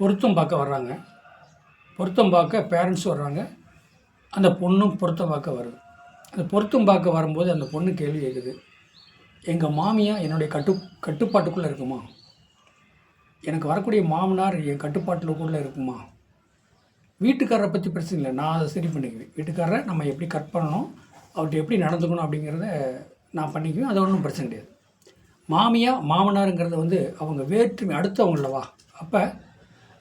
பொருத்தம் பார்க்க வர்றாங்க. பொருத்தம் பார்க்க பேரண்ட்ஸ் வர்றாங்க. அந்த பொண்ணும் பொருத்தம் பார்க்க வருது. அந்த பொருத்தம் பார்க்க வரும்போது அந்த பொண்ணு கேள்வி கேட்குது. எங்கள் மாமியா என்னுடைய கட்டு கட்டுப்பாட்டுக்குள்ளே இருக்குமா? எனக்கு வரக்கூடிய மாமனார் என் கட்டுப்பாட்டுக்குள்ளே இருக்குமா? வீட்டுக்காரரை பற்றி பிரச்சனை இல்லை. நான் அதை சரி பண்ணிக்குவேன். வீட்டுக்காரரை நம்ம எப்படி கட் பண்ணணும்? அவர்கிட்ட எப்படி நடந்துக்கணும்? அப்படிங்கிறத நான் பண்ணிக்குவேன். அது ஒன்றும் பிரச்சனை கிடையாது. மாமியா மாமனாருங்கிறத வந்து அவங்க வேற்றுமை அடுத்தவங்களவா அப்போ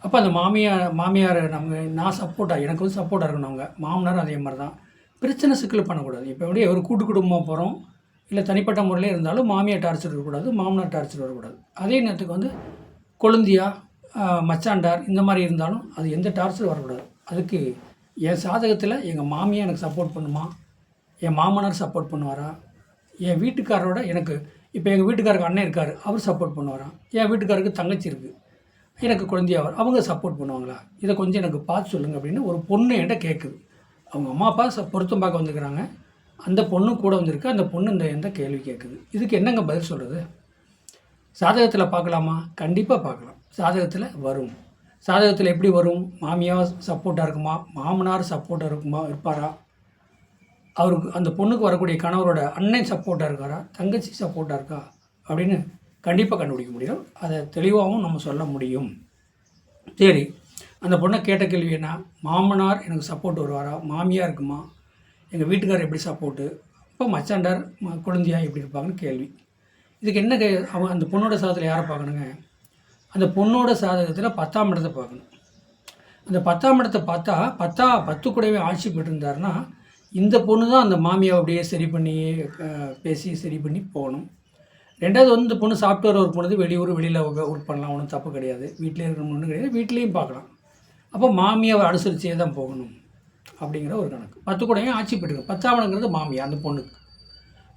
அப்போ அந்த மாமியார் மாமியார் நம்ம நான் சப்போர்ட்டாக எனக்கு வந்து சப்போர்ட்டாக இருக்கணும் அவங்க மாமனார் அதே மாதிரி தான் பிரச்சனை சிக்கல் பண்ணக்கூடாது. இப்போ எப்படி ஒரு கூட்டு குடும்பமாக போகிறோம் இல்லை தனிப்பட்ட முறையில் இருந்தாலும் மாமியார் டார்ச்சர் இருக்கக்கூடாது மாமனார் டார்ச்சர் வரக்கூடாது அதே நேரத்துக்கு வந்து கொழுந்தியா மச்சாண்டார் இந்த மாதிரி இருந்தாலும் அது எந்த டார்ச்சர் வரக்கூடாது. அதுக்கு என் சாதகத்தில் எங்கள் மாமியார் எனக்கு சப்போர்ட் பண்ணுமா? என் மாமனார் சப்போர்ட் பண்ணுவாரா? என் வீட்டுக்காரரோட எனக்கு இப்போ எங்கள் வீட்டுக்காருக்கு அண்ணன் இருக்கார் அவர் சப்போர்ட் பண்ணுவாராம் என் வீட்டுக்காருக்கு தங்கச்சி இருக்குது எனக்கு குழந்தையாவார் அவங்க சப்போர்ட் பண்ணுவாங்களா? இதை கொஞ்சம் எனக்கு பார்த்து சொல்லுங்க அப்படின்னு ஒரு பொண்ணு என்கிட்ட கேட்குது அவங்க அம்மா அப்பா ச பொருத்தம் பார்க்க வந்துருக்குறாங்க. அந்த பொண்ணு கூட வந்திருக்கு. அந்த பொண்ணு இந்த எந்த கேள்வி கேட்குது இதுக்கு என்னங்க பதில் சொல்கிறது சாதகத்தில் பார்க்கலாமா? கண்டிப்பாக பார்க்கலாம். சாதகத்தில் வரும். சாதகத்தில் எப்படி வரும்? மாமியார் சப்போர்ட்டாக இருக்குமா? மாமனார் சப்போர்ட்டாக இருக்குமா? இருப்பாரா? அவருக்கு அந்த பொண்ணுக்கு வரக்கூடிய கணவரோட அண்ணன் சப்போர்ட்டாக இருக்காரா? தங்கச்சி சப்போர்ட்டாக இருக்கா? அப்படின்னு கண்டிப்பாக கண்டுபிடிக்க முடியும். அதை தெளிவாகவும் நம்ம சொல்ல முடியும். சரி அந்த பொண்ணை கேட்ட கேள்வி என்ன? மாமனார் எனக்கு சப்போர்ட் வருவாரா? மாமியாக இருக்குமா? எங்கள் வீட்டுக்காரர் எப்படி சப்போர்ட்டு இப்போ மச்சாண்டார் ம குழந்தையா எப்படி இருப்பாங்கன்னு கேள்வி. இதுக்கு என்ன கே அவன் அந்த பொண்ணோட சாதத்தில் யாரை பார்க்கணுங்க? அந்த பொண்ணோட சாதகத்தில் பத்தாம் இடத்தை பார்க்கணும். அந்த பத்தாம் இடத்தை பார்த்தா பத்தா பத்து கூடவே ஆட்சி பெற்றிருந்தாருன்னா இந்த பொண்ணு தான் அந்த மாமியாவை அப்படியே சரி பண்ணி பேசி சரி பண்ணி போகணும். ரெண்டாவது வந்து இந்த பொண்ணு சாஃப்ட்வேர் ஒர்க் பண்ணுறது வெளியூர் வெளியில் ஒர்க் பண்ணலாம் ஒன்றும் தப்பு கிடையாது. வீட்டிலே இருக்கணும் ஒன்றும் கிடையாது. வீட்லேயும் பார்க்கலாம் அப்போ மாமியாவை அனுசரிச்சே தான் போகணும் அப்படிங்கிற ஒரு கணக்கு. பத்து கூடையும் ஆட்சி பெற்றுங்க பத்தாம் இடங்கிறது மாமியார் அந்த பொண்ணுக்கு.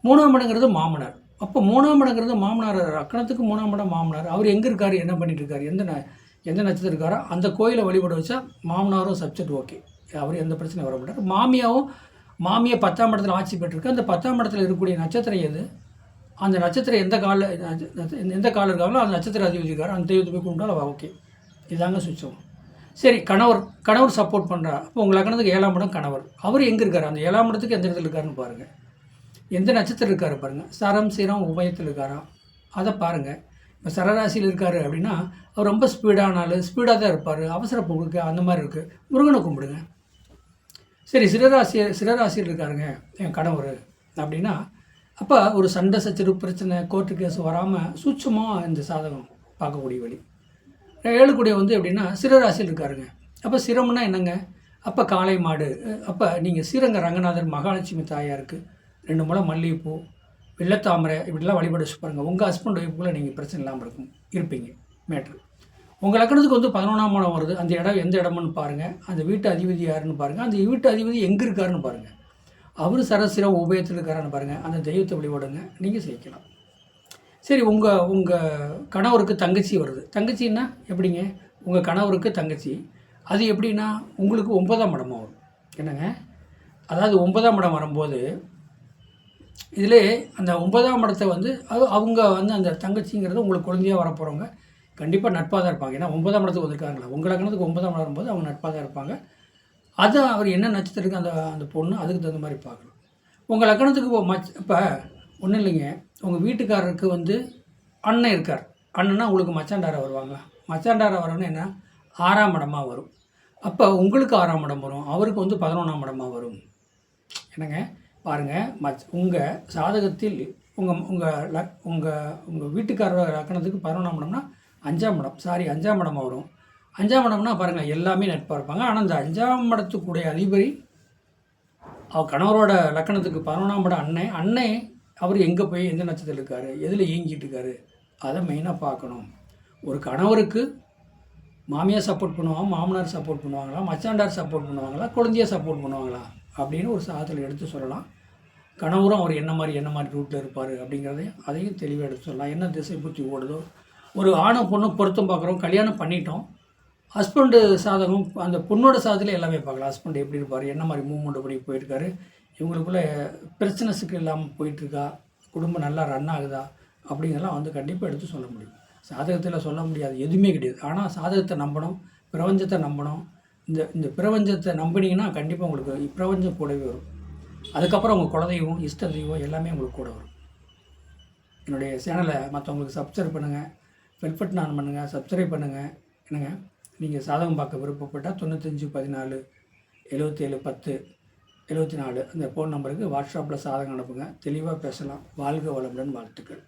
மூணாம் இடங்கிறது மாமனார். அப்போ மூணாம் இடங்கிறது மாமனார். அக்கணத்துக்கு மூணாம் இடம் மாமனார். அவர் எங்கே இருக்கார்? என்ன பண்ணிட்டு இருக்காரு? எந்த ந எந்த நட்சத்திரம் இருக்காரோ? அந்த கோயிலை வழிபட வச்சா மாமனாரும் சப்ஜெக்ட் ஓகே அவர் எந்த பிரச்சனையும் வர மாட்டார் மாமியாவும் மாமியை பத்தாம் இடத்துல ஆட்சி பெற்றிருக்கு. அந்த பத்தாம் இடத்துல இருக்கக்கூடிய நட்சத்திரம் எது? அந்த நட்சத்திரம் எந்த கால எந்த காலம் இருக்காங்களோ அந்த நட்சத்திர அதிபதி இருக்கார் அந்த தெய்வத்தை போய் கும்பிட்டாலும் ஓகே. இதாங்க சுவிட்சம். சரி கணவர் கணவர் சப்போர்ட் பண்ணுறா அப்போ உங்கள் லக்னத்துக்கு ஏழாம் இடம் கணவர். அவர் எங்கே இருக்கார்? அந்த ஏழாம் இடத்துக்கு எந்த இடத்துல இருக்காருன்னு பாருங்கள் எந்த நட்சத்திரம் இருக்காரு பாருங்கள் சரம் சீரம் உபயத்தில் இருக்காரா? அதை பாருங்கள் இப்போ சரராசியில் இருக்கார் அப்படின்னா அவர் ரொம்ப ஸ்பீடான ஆள் ஸ்பீடாக தான் இருப்பார். அவசர போக்கு அந்த மாதிரி இருக்குது முருகனை கும்பிடுங்க. சரி சிறராசி சிறராசியில் இருக்காருங்க என் கணவர் அப்படின்னா அப்போ ஒரு சண்டை சச்சரவு பிரச்சனை கோர்ட்டு கேஸ் வராமல் சூட்சமாக இந்த சாதகம் பார்க்கக்கூடிய வழி. ஏழுக்குடிய வந்து எப்படின்னா சிறராசியில் இருக்காருங்க. அப்போ சிரம்னா என்னங்க? அப்போ காளை மாடு. அப்போ நீங்கள் ஸ்ரீரங்க ரங்கநாதர் மகாலட்சுமி தாயாருக்கு ரெண்டு முளை மல்லிகைப்பூ வெள்ளத்தாமரை இப்படிலாம் வழிபாடு வச்சு பாருங்கள் உங்கள் ஹஸ்பண்ட் ஒய்ஃபுக்குள்ளே நீங்கள் பிரச்சனை இல்லாமல் இருக்கும். இருப்பீங்க மேட்ரு உங்கள் லக்கணத்துக்கு வந்து பதினொன்றாம் இடம் வருது. அந்த இடம் எந்த இடம்னு பாருங்கள் அந்த வீட்டு அதிபதி யாருன்னு பாருங்கள் அந்த வீட்டு அதிபதி எங்கே இருக்காருன்னு பாருங்கள் அவர் சரசிர உபயத்தில் இருக்காருன்னு பாருங்கள் அந்த தெய்வத்தை வழிபடுங்க. நீங்கள் சேர்க்கலாம் சரி உங்கள் உங்கள் கணவருக்கு தங்கச்சி வருது. தங்கச்சின்னா எப்படிங்க? உங்கள் கணவருக்கு தங்கச்சி. அது எப்படின்னா உங்களுக்கு ஒன்பதாம் இடமா வரும். என்னங்க? அதாவது ஒன்பதாம் இடம் வரும்போது இதில் அந்த ஒன்பதாம் இடத்தை வந்து அது அவங்க வந்து அந்த தங்கச்சிங்கிறது உங்களுக்கு குழந்தையாக வரப்போகிறவங்க கண்டிப்பாக நட்பாக தான் இருப்பாங்க. ஏன்னா ஒன்பதாம் இடத்துக்கு வந்திருக்காங்களா? உங்கள் ஒன்பதாம் இடம் வரும்போது அவங்க நட்பாக தான் இருப்பாங்க. அது அவர் என்ன நட்சத்திரத்துக்கு அந்த அந்த பொண்ணு அதுக்கு தகுந்த மாதிரி பார்க்கணும். உங்கள் லக்கணத்துக்கு மச் இப்போ ஒன்றும் இல்லைங்க. உங்கள் வீட்டுக்காரருக்கு வந்து அண்ணன் இருக்கார். அண்ணன்னா உங்களுக்கு மச்சாண்டாரா வருவாங்க மச்சாண்டாரா வரணும்னா என்ன? ஆறாம் இடமாக வரும். அப்போ உங்களுக்கு ஆறாம் இடம் வரும். அவருக்கு வந்து பதினொன்றாம் இடமாக வரும். என்னங்க? பாருங்கள் மச் உங்கள் சாதகத்தில் உங்கள் உங்கள் லக் உங்கள் உங்கள் வீட்டுக்காரர் லக்கணத்துக்கு பதினொன்றாம் இடம்னா அஞ்சாம் இடம். சாரி அஞ்சாம் இடமாக வரும். அஞ்சாம் இடம்னா பாருங்கள் எல்லாமே நட்பாக இருப்பாங்க. ஆனால் அந்த அஞ்சாம் இடத்துக்குடைய அதிபதி அவர் கணவரோட லக்கணத்துக்கு பதினொன்றாம் படம் அண்ணன் அண்ணன் அவர் எங்கே போய் எந்த நட்சத்திரம் இருக்கார் எதில் இயங்கிட்டு இருக்காரு அதை மெயினாக பார்க்கணும். ஒரு கணவருக்கு மாமியார் சப்போர்ட் பண்ணுவாங்க மாமனார் சப்போர்ட் பண்ணுவாங்களா மச்சாண்டார் சப்போர்ட் பண்ணுவாங்களா குழந்தைய சப்போர்ட் பண்ணுவாங்களா அப்படின்னு ஒரு சாதத்தில் எடுத்து சொல்லலாம். கணவரும் அவர் என்ன மாதிரி என்ன மாதிரி ரூட்டில் இருப்பார் அப்படிங்கிறதையும் அதையும் தெளிவாக எடுத்து சொல்லலாம். என்ன திசை பூச்சி ஓடுதோ ஒரு ஆணும் பொண்ணும் பொருத்தம் பார்க்குறோம் கல்யாணம் பண்ணிட்டோம். ஹஸ்பண்டு சாதகம் அந்த பொண்ணோட சாதத்தில் எல்லாமே பார்க்கலாம். ஹஸ்பண்ட் எப்படி இருப்பார் என்ன மாதிரி மூவ்மெண்ட் பண்ணி போயிருக்காரு இவங்களுக்குள்ள பிரச்சனை சிக்கல் இல்லாமல் போயிட்டுருக்கா குடும்பம் நல்லா ரன் ஆகுதா அப்படிங்கிறலாம் வந்து கண்டிப்பாக எடுத்து சொல்ல முடியும். சாதகத்தில் சொல்ல முடியாது எதுவுமே கிடையாது. ஆனால் சாதகத்தை நம்பணும் பிரபஞ்சத்தை நம்பணும். இந்த இந்த பிரபஞ்சத்தை நம்பினீங்கன்னா கண்டிப்பாக உங்களுக்கு பிரபஞ்சம் கூடவே வரும். அதுக்கப்புறம் உங்கள் குலதெய்வம் இஷ்ட தெய்வம் எல்லாமே உங்களுக்கு கூட வரும். என்னுடைய சேனலை மற்றவங்களுக்கு சப்ஸ்கிரைப் பண்ணுங்கள் பெல் பட்டன் ஆன் பண்ணுங்கள் சப்ஸ்கிரைப் பண்ணுங்கள் என்னங்க? நீங்கள் சாதகம் பார்க்க விருப்பப்பட்டால் தொண்ணூத்தஞ்சு பதினாலு எழுபத்தேழு பத்து எழுபத்தி நாலு அந்த ஃபோன் நம்பருக்கு வாட்ஸ்அப்பில் சாதகம் அனுப்புங்க. தெளிவாக பேசலாம். வாழ்க வளமுடன் வாழ்த்துக்கள்.